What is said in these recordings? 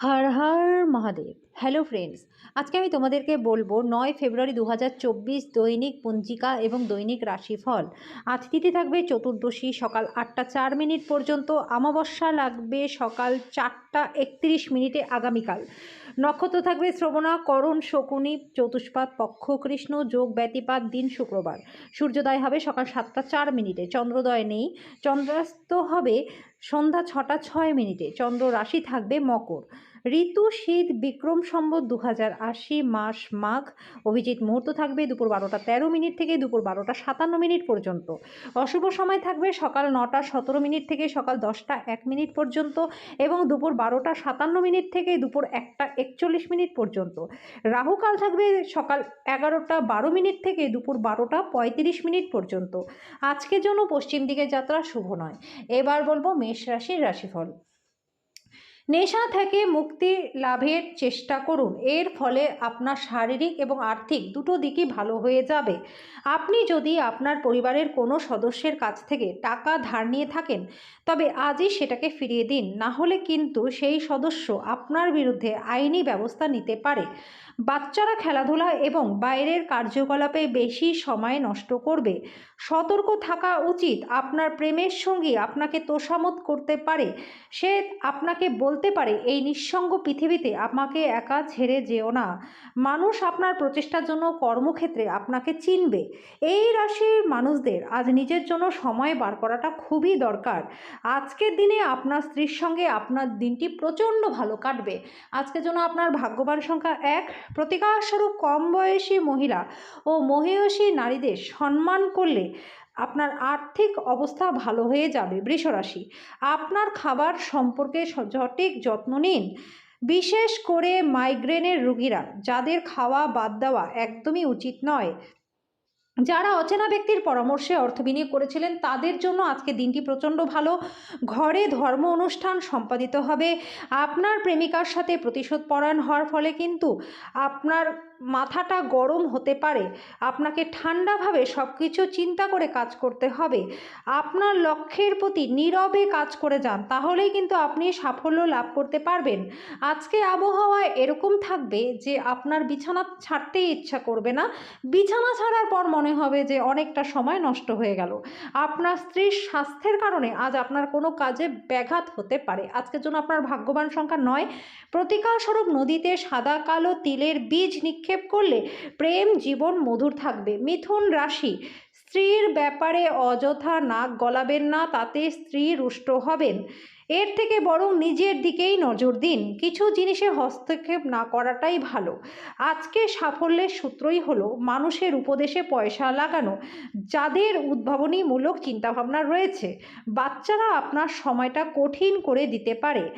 হর Har Mahadev. Hello friends আজকে আমি তোমাদেরকে বলব নয় ফেব্রুয়ারি দু হাজার চব্বিশ দৈনিক পঞ্জিকা এবং দৈনিক রাশিফল। আজ তিথি থাকবে চতুর্দশী সকাল আটটা চার মিনিট পর্যন্ত, অমাবস্যা লাগবে সকাল চারটা একত্রিশ মিনিটে আগামীকাল। নক্ষত্র থাকবে শ্রবণা, করণ, শকুনি চতুষ্পাত পক্ষ কৃষ্ণ যোগ, ব্যতিপাত, দিন শুক্রবার। সূর্যোদয় হবে সকাল সাতটা চার মিনিটে, চন্দ্রোদয় নেই। চন্দ্রাস্ত হবে সন্ধ্যা ছটা ছয় মিনিটে, চন্দ্র রাশি থাকবে মকর। ঋতু শীত বিক্রম সম্বত দু মাস মাঘ। অভিজিৎ, মুহূর্ত থাকবে দুপুর বারোটা তেরো মিনিট থেকে দুপুর বারোটা সাতান্ন মিনিট পর্যন্ত। অশুভ সময় থাকবে সকাল নটা সতেরো মিনিট থেকে সকাল দশটা এক মিনিট পর্যন্ত এবং দুপুর বারোটা সাতান্ন মিনিট থেকে দুপুর একটা একচল্লিশ মিনিট পর্যন্ত। রাহুকাল থাকবে সকাল এগারোটা বারো মিনিট থেকে দুপুর বারোটা পঁয়ত্রিশ মিনিট পর্যন্ত। আজকের জন্য পশ্চিম দিকে যাত্রা শুভ নয়। এবার বলব মেষ রাশির রাশিফল। নেশা থেকে মুক্তি লাভের চেষ্টা করুন। এর ফলে আপনার শারীরিক এবং আর্থিক দুটো দিকই ভালো হয়ে যাবে। আপনি যদি আপনার পরিবারের কোনো সদস্যের কাছ থেকে টাকা ধার নিয়ে থাকেন, তবে আজই সেটাকে ফিরিয়ে দিন। না হলে কিন্তু সেই সদস্য আপনার বিরুদ্ধে আইনি ব্যবস্থা নিতে পারে। বাচ্চারা খেলাধুলা এবং বাইরের কার্যকলাপে বেশি সময় নষ্ট করবে। সতর্ক থাকা উচিত। আপনার প্রেমের সঙ্গী আপনাকে তোষামত করতে পারে। সে আপনাকে বলতে পারে, এই নিঃসঙ্গ পৃথিবীতে আমাকে একা ছেড়ে যেও না। মানুষ আপনার প্রচেষ্টার জন্য কর্মক্ষেত্রে আপনাকে চিনবে। এই রাশির মানুষদের আজ নিজের জন্য সময় বার করাটা খুবই দরকার। আজকের দিনে আপনার স্ত্রীর সঙ্গে আপনার দিনটি প্রচণ্ড ভালো কাটবে। আজকের জন্য আপনার ভাগ্যবান সংখ্যা এক। প্রতিকারস্বরূপ কম বয়সী মহিলা ও মহিষী নারীদের সম্মান করলে আপনার আর্থিক অবস্থা ভালো হয়ে যাবে বৃষরাশি আপনার খাবার সম্পর্কে সঠিক যত্ন নিন। বিশেষ করে মাইগ্রেনের রুগীরা, যাদের খাওয়া বাদ দেওয়া একদমই উচিত নয়। যারা অচেনা ব্যক্তির পরামর্শে অর্থ বিনিয়োগ করেছিলেন, তাদের জন্য আজকে দিনটি প্রচণ্ড ভালো। ঘরে ধর্ম অনুষ্ঠান সম্পাদিত হবে। আপনার প্রেমিকার সাথে প্রতিশোধ পরায়ণ হওয়ার ফলে কিন্তু আপনার মাথাটা গরম হতে পারে। আপনাকে ঠান্ডাভাবে সব কিছু চিন্তা করে কাজ করতে হবে। আপনার লক্ষ্যের প্রতি নীরবে কাজ করে যান, তাহলেই কিন্তু আপনি সাফল্য লাভ করতে পারবেন। আজকে আবহাওয়া এরকম থাকবে যে আপনার বিছানা ছাড়তেই ইচ্ছা করবে না। বিছানা ছাড়ার পর মনে হবে যে অনেকটা সময় নষ্ট হয়ে গেল। আপনার স্ত্রীর স্বাস্থ্যের কারণে আজ আপনার কোনো কাজে ব্যাঘাত হতে পারে। আজকের জন্য আপনার ভাগ্যবান সংখ্যা নয়। প্রতিকারস্বরূপ নদীতে সাদা কালো তিলের বীজ নিক্ষেপ করলে প্রেম জীবন মধুর থাকবে। মিথুন রাশি, স্ত্রীর ব্যাপারে অযথা নাক গলাবেন না, তাতে স্ত্রী রুষ্ট হবেন। এর থেকে বরং নিজের দিকেই নজর দিন। কিছু জিনিসে হস্তক্ষেপ না করাটাই ভালো। আজকে সাফল্যের সূত্রই হলো মানুষের উপদেশে পয়সা লাগানো, যাদের উদ্ভাবনীমূলক চিন্তাভাবনা রয়েছে। বাচ্চারা আপনার সময়টা কঠিন করে দিতে পারে।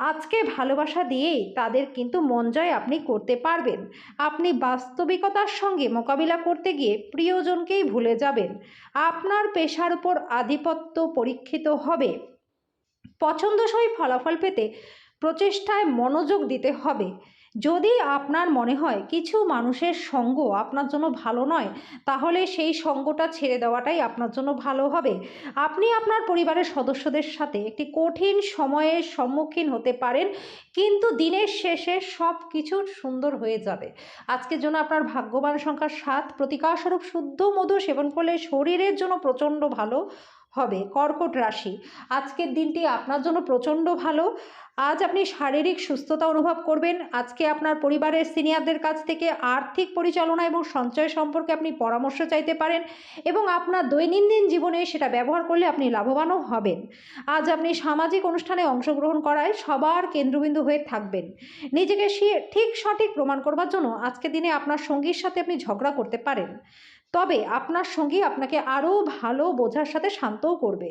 আজকে ভালোবাসা দিয়েই তাদের কিন্তু মন জয় আপনি করতে পারবেন। আপনি বাস্তবিকতার সঙ্গে মোকাবিলা করতে গিয়ে প্রিয়জনকেই ভুলে যাবেন। আপনার পেশার উপর আধিপত্য পরীক্ষিত হবে। পছন্দসই ফলাফল পেতে প্রচেষ্টায় মনোযোগ দিতে হবে। যদি আপনার মনে হয় কিছু মানুষের সঙ্গ আপনার জন্য ভালো নয়, তাহলে সেই সঙ্গটা ছেড়ে দেওয়াটাই আপনার জন্য ভালো হবে। আপনি আপনার পরিবারের সদস্যদের সাথে একটি কঠিন সময়ের সম্মুখীন হতে পারেন, কিন্তু দিনের শেষে সব কিছু সুন্দর হয়ে যাবে। আজকের জন্য আপনার ভাগ্যবান সংখ্যা সাত প্রতিকারস্বরূপ শুদ্ধ মধু সেবন করলে শরীরের জন্য প্রচণ্ড ভালো। হবে, কর্কট রাশি। আজকের দিনটি আপনার জন্য প্রচণ্ড ভালো। আজ আপনি শারীরিক সুস্থতা অনুভব করবেন। আজকে আপনার পরিবারের সিনিয়রদের কাছ থেকে আর্থিক পরিচালনা এবং সঞ্চয় সম্পর্কে আপনি পরামর্শ চাইতে পারেন এবং আপনার দৈনন্দিন জীবনে সেটা ব্যবহার করলে আপনি লাভবানও হবেন। আজ আপনি সামাজিক অনুষ্ঠানে অংশগ্রহণ করায় সবার কেন্দ্রবিন্দু হয়ে থাকবেন। নিজেকে ঠিক সঠিক প্রমাণ করবার জন্য আজকে দিনে আপনার সঙ্গীর সাথে আপনি ঝগড়া করতে পারেন। তবে আপনার সঙ্গী আপনাকে আরও ভালো বোঝার সাথে শান্তও করবে।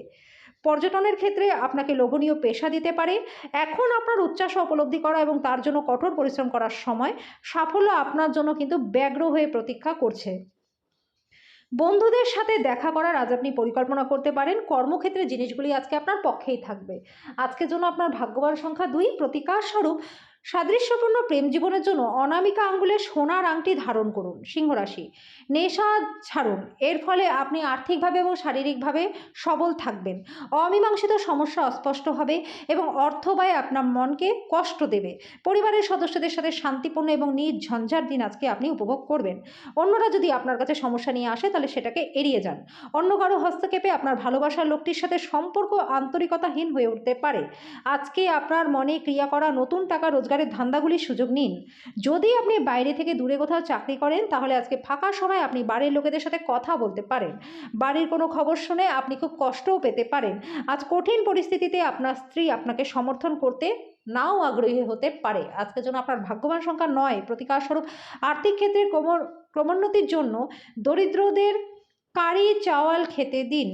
পর্যটনের ক্ষেত্রে আপনাকে লোভনীয় পেশা দিতে পারে। এখন আপনার উচ্চাসা উপলব্ধি করা এবং তার জন্য কঠোর পরিশ্রম করার সময় সাফল্য আপনার জন্য কিন্তু ব্যগ্র হয়ে প্রতীক্ষা করছে। বন্ধুদের সাথে দেখা করার আজ আপনি পরিকল্পনা করতে পারেন। কর্মক্ষেত্রে জিনিসগুলি আজকে আপনার পক্ষেই থাকবে। আজকের জন্য আপনার ভাগ্যবান সংখ্যা দুই। প্রতিকার স্বরূপ সাদৃশ্যপূর্ণ প্রেম জীবনের জন্য অনামিকা আঙ্গুলের সোনার আংটি ধারণ করুন সিংহরাশি নেশা ছাড়ুন, এর ফলে আপনি আর্থিকভাবে এবং শারীরিকভাবে সবল থাকবেন। অমীমাংসিত সমস্যা অস্পষ্ট হবে এবং অর্থ ব্যয় আপনার মনকে কষ্ট দেবে। পরিবারের সদস্যদের সাথে শান্তিপূর্ণ এবং নির্ঝঞ্ঝাট দিন আজকে আপনি উপভোগ করবেন। অন্যরা যদি আপনার কাছে সমস্যা নিয়ে আসে, তাহলে সেটাকে এড়িয়ে যান। অন্য কারও হস্তক্ষেপে আপনার ভালোবাসার লোকটির সাথে সম্পর্ক আন্তরিকতাহীন হয়ে উঠতে পারে। আজকে আপনার মনে ক্রিয়া করা নতুন টাকা রোজগারের ধান্দাগুলির সুযোগ নিন। যদি আপনি বাইরে থেকে দূরে কোথাও চাকরি করেন, তাহলে আজকে ফাঁকা সময় আপনি বাড়ির লোকেদের সাথে কথা বলতে পারেন। বাড়ির কোনো খবর শুনে আপনি খুব কষ্টও পেতে পারেন। আজ কঠিন পরিস্থিতিতে আপনার স্ত্রী আপনাকে সমর্থন করতে নাও আগ্রহী হতে পারে। আজকের জন্য আপনার ভাগ্যবান সংখ্যা নয়। প্রতিকারস্বরূপ আর্থিক ক্ষেত্রে ক্রম ক্রমোন্নতির জন্য দরিদ্রদের কারি চাওয়াল খেতে দিন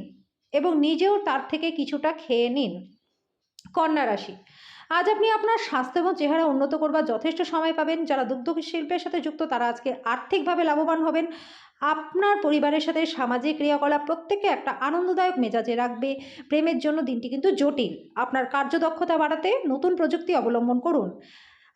এবং নিজেও তার থেকে কিছুটা খেয়ে নিন। কন্যা রাশি আজ আপনি আপনার স্বাস্থ্য এবং চেহারা উন্নত করবার যথেষ্ট সময় পাবেন। যারা দুগ্ধ শিল্পের সাথে যুক্ত, তারা আজকে আর্থিকভাবে লাভবান হবেন। আপনার পরিবারের সাথে সামাজিক ক্রিয়াকলাপ প্রত্যেকে একটা আনন্দদায়ক মেজাজে রাখবে। প্রেমের জন্য দিনটি কিন্তু জটিল। আপনার কার্যদক্ষতা বাড়াতে নতুন প্রযুক্তি অবলম্বন করুন।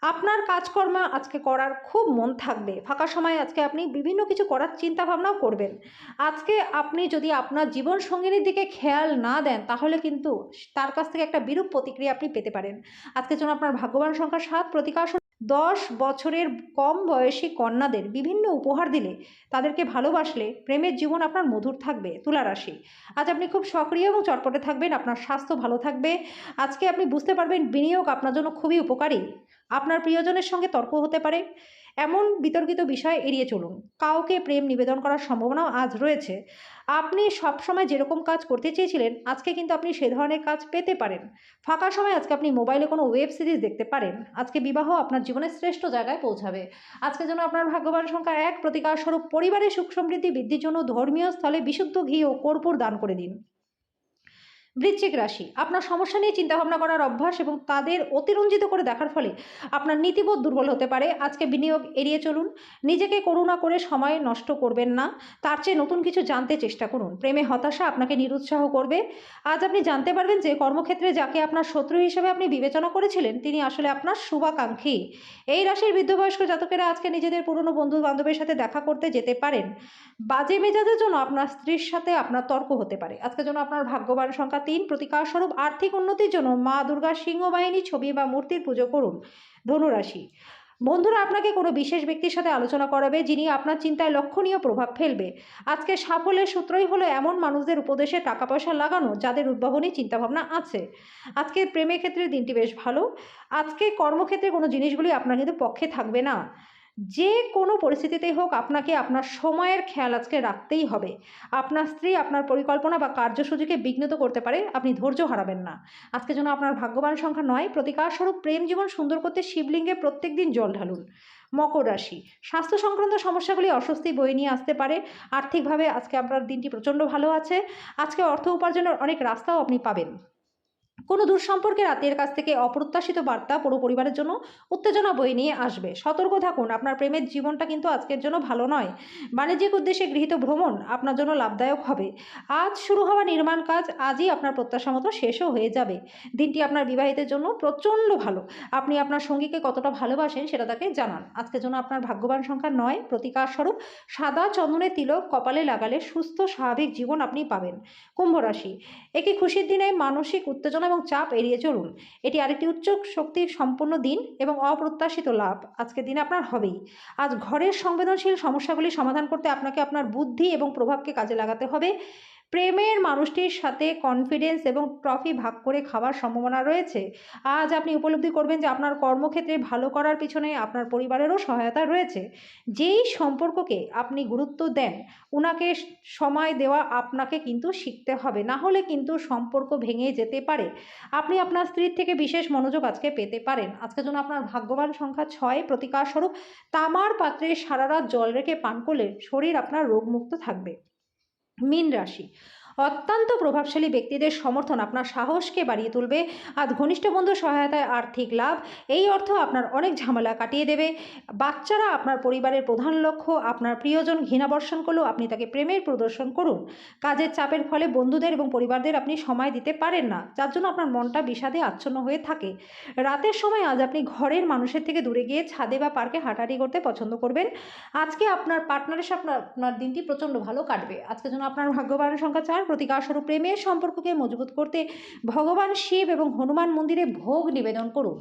আপনার কাজকর্ম আজকে করার খুব মন থাকবে। ফাঁকা সময় আজকে আপনি বিভিন্ন কিছু করার চিন্তা ভাবনাও করবেন। আজকে আপনি যদি আপনার জীবন সঙ্গিনীর দিকে খেয়াল না দেন, তাহলে কিন্তু তার কাছ থেকে একটা বিরূপ প্রতিক্রিয়া আপনি পেতে পারেন। আজকের জন্য আপনার ভাগ্যবান সংখ্যা সাত প্রতিকার দশ বছরের কম বয়সী কন্যাদের বিভিন্ন উপহার দিলে তাদেরকে ভালোবাসলে প্রেমের জীবন আপনার মধুর থাকবে তুলা রাশি আজ আপনি খুব সক্রিয় এবং চটপটে থাকবেন, আপনার স্বাস্থ্য ভালো থাকবে। আজকে আপনি বুঝতে পারবেন বিনিয়োগ আপনার জন্য খুবই উপকারী। আপনার প্রিয়জনের সঙ্গে তর্ক হতে পারে। এমন বিতর্কিত বিষয় এড়িয়ে চলুন। কাউকে প্রেম নিবেদন করার সম্ভাবনাও আজ রয়েছে। আপনি সবসময় যেরকম কাজ করতে চেয়েছিলেন, আজকে কিন্তু আপনি সে ধরনের কাজ পেতে পারেন। ফাঁকা সময় আজকে আপনি মোবাইলে কোনো ওয়েব সিরিজ দেখতে পারেন। আজকে বিবাহ আপনার জীবনের শ্রেষ্ঠ জায়গায় পৌঁছাবে। আজকে যেন আপনার ভাগ্যবান সংখ্যা এক প্রতিকার স্বরূপ পরিবারের সুখ সমৃদ্ধি বৃদ্ধির জন্য ধর্মীয় স্থলে বিশুদ্ধ ঘি ও কর্পূর দান করে দিন। বৃশ্চিক রাশি। আপনার সমস্যা নিয়ে চিন্তাভাবনা করার অভ্যাস এবং তাদের অতিরঞ্জিত করে দেখার ফলে আপনার নীতিবোধ দুর্বল হতে পারে। আজকে বিনিয়োগ এড়িয়ে চলুন। নিজেকে করুণা করে সময় নষ্ট করবেন না। তার চেয়ে নতুন কিছু জানতে চেষ্টা করুন। প্রেমে হতাশা আপনাকে নিরুৎসাহ করবে। আজ আপনি জানতে পারবেন যে কর্মক্ষেত্রে যাকে আপনার শত্রু হিসেবে আপনি বিবেচনা করেছিলেন, তিনি আসলে আপনার শুভাকাঙ্ক্ষী। এই রাশির বৃদ্ধবয়স্ক জাতকেরা আজকে নিজেদের পুরনো বন্ধু বান্ধবের সাথে দেখা করতে যেতে পারেন। বাজে মেজাজের জন্য আপনার স্ত্রীর সাথে আপনার তর্ক হতে পারে। আজকে জন্য আপনার ভাগ্যবান সংখ্যা তিন প্রতিকার স্বরূপ আর্থিক উন্নতির জন্য মা দুর্গার সিংহবাহিনী ছবি বা মূর্তির পুজো করুন ধনুরাশি। বন্ধুরা, আপনাকে কোনো বিশেষ ব্যক্তির সাথে আলোচনা করাবে যিনি আপনার চিন্তায় লক্ষণীয় প্রভাব ফেলবে? আজকে সাফল্যের সূত্রই হলো এমন মানুষদের উপদেশে টাকা পয়সা লাগানো যাদের উদ্ভাবনী চিন্তাভাবনা আছে। আজকে প্রেমের ক্ষেত্রে দিনটি বেশ ভালো। আজকে কর্মক্ষেত্রে কোনো জিনিসগুলি আপনার কিন্তু পক্ষে থাকবে না। যে কোনো পরিস্থিতিতেই হোক আপনাকে আপনার সময়ের খেয়াল আজকে রাখতেই হবে। আপনার স্ত্রী আপনার পরিকল্পনা বা কার্যসূচিকে বিঘ্নিত করতে পারে, আপনি ধৈর্য হারাবেন না। আজকে যেন আপনার ভাগ্যবান সংখ্যা নয়, প্রতিকার স্বরূপ প্রেম জীবন সুন্দর করতে শিবলিঙ্গে প্রত্যেক দিন জল ঢালুন। মকর রাশি, স্বাস্থ্য সংক্রান্ত সমস্যাগুলি অস্বস্তি বয়ে নিয়ে আসতে পারে। আর্থিকভাবে আজকে আপনার দিনটি প্রচণ্ড ভালো আছে। আজকে অর্থ উপার্জনের অনেক রাস্তাও আপনি পাবেন। কোনো দূর সম্পর্কের আত্মীয়ের কাছ থেকে অপ্রত্যাশিত বার্তা পুরো পরিবারের জন্য উত্তেজনা বয়ে নিয়ে আসবে। সতর্ক থাকুন, আপনার প্রেমের জীবনটা কিন্তু আজকের জন্য ভালো নয়। বাণিজ্যিক উদ্দেশ্যে গৃহীত ভ্রমণ আপনার জন্য লাভদায়ক হবে। আজ শুরু হওয়া নির্মাণ কাজ আজই আপনার প্রত্যাশা মতো শেষও হয়ে যাবে। দিনটি আপনার বিবাহিতের জন্য প্রচণ্ড ভালো। আপনি আপনার সঙ্গীকে কতটা ভালোবাসেন সেটা তাকে জানান। আজকের জন্য আপনার ভাগ্যবান সংখ্যা নয়, প্রতিকার স্বরূপ সাদা চন্দনের তিলক কপালে লাগালে সুস্থ, স্বাভাবিক জীবন আপনি পাবেন। কুম্ভ রাশি। একই খুশির দিনে মানসিক উত্তেজনা এবং চাপ এড়িয়ে চলুন। এটি আরেকটি উচ্চ শক্তির সম্পূর্ণ দিন এবং অপ্রত্যাশিত লাভ। আজকের দিন আপনার হবেই। আজ ঘরের সংবেদনশীল সমস্যাগুলি সমাধান করতে আপনাকে আপনার বুদ্ধি এবং প্রভাবকে কাজে লাগাতে হবে। প্রেমের মানুষটির সাথে কনফিডেন্স এবং ট্রফি ভাগ করে খাওয়ার সম্ভাবনা রয়েছে। আজ আপনি উপলব্ধি করবেন যে আপনার কর্মক্ষেত্রে ভালো করার পিছনে আপনার পরিবারেরও সহায়তা রয়েছে। যেই সম্পর্ককে আপনি গুরুত্ব দেন ওনাকে সময় দেওয়া আপনাকে কিন্তু শিখতে হবে। না হলে কিন্তু সম্পর্ক ভেঙে যেতে পারে। আপনি আপনার স্ত্রীর থেকে বিশেষ মনোযোগ আজকে পেতে পারেন। আজকের জন্য আপনার ভাগ্যবান সংখ্যা ছয় প্রতিকার স্বরূপ, তামার পাত্রে সারা রাত জল রেখে পান করলে শরীর আপনার রোগমুক্ত থাকবে। মীন রাশি। অত্যন্ত প্রভাবশালী ব্যক্তিদের সমর্থন, আপনার সাহসকে বাড়িয়ে তুলবে। আর ঘনিষ্ঠ বন্ধুর সহায়তায় আর্থিক লাভ, এই অর্থ আপনার অনেক ঝামেলা কাটিয়ে দেবে। বাচ্চারা আপনার পরিবারের প্রধান লক্ষ্য, আপনার প্রিয়জন ঘৃণা বর্ষণ করলেও আপনি তাকে প্রেমের প্রদর্শন করুন। কাজের চাপের ফলে বন্ধুদের এবং পরিবারদের আপনি সময় দিতে পারেন না, যার জন্য আপনার মনটা বিষাদে আচ্ছন্ন হয়ে থাকে। রাতের সময় আজ আপনি ঘরের মানুষের থেকে দূরে গিয়ে ছাদে বা পার্কে হাঁটাহাঁটি করতে পছন্দ করবেন। আজকে আপনার পার্টনারের সাথে আপনার দিনটি প্রচণ্ড ভালো কাটবে। আজকের জন্য আপনার ভাগ্যবান সংখ্যা চার প্রতিকারস্বরূপ প্রেমের সম্পর্ককে মজবুত করতে ভগবান শিব এবং হনুমান মন্দিরে ভোগ নিবেদন করুন।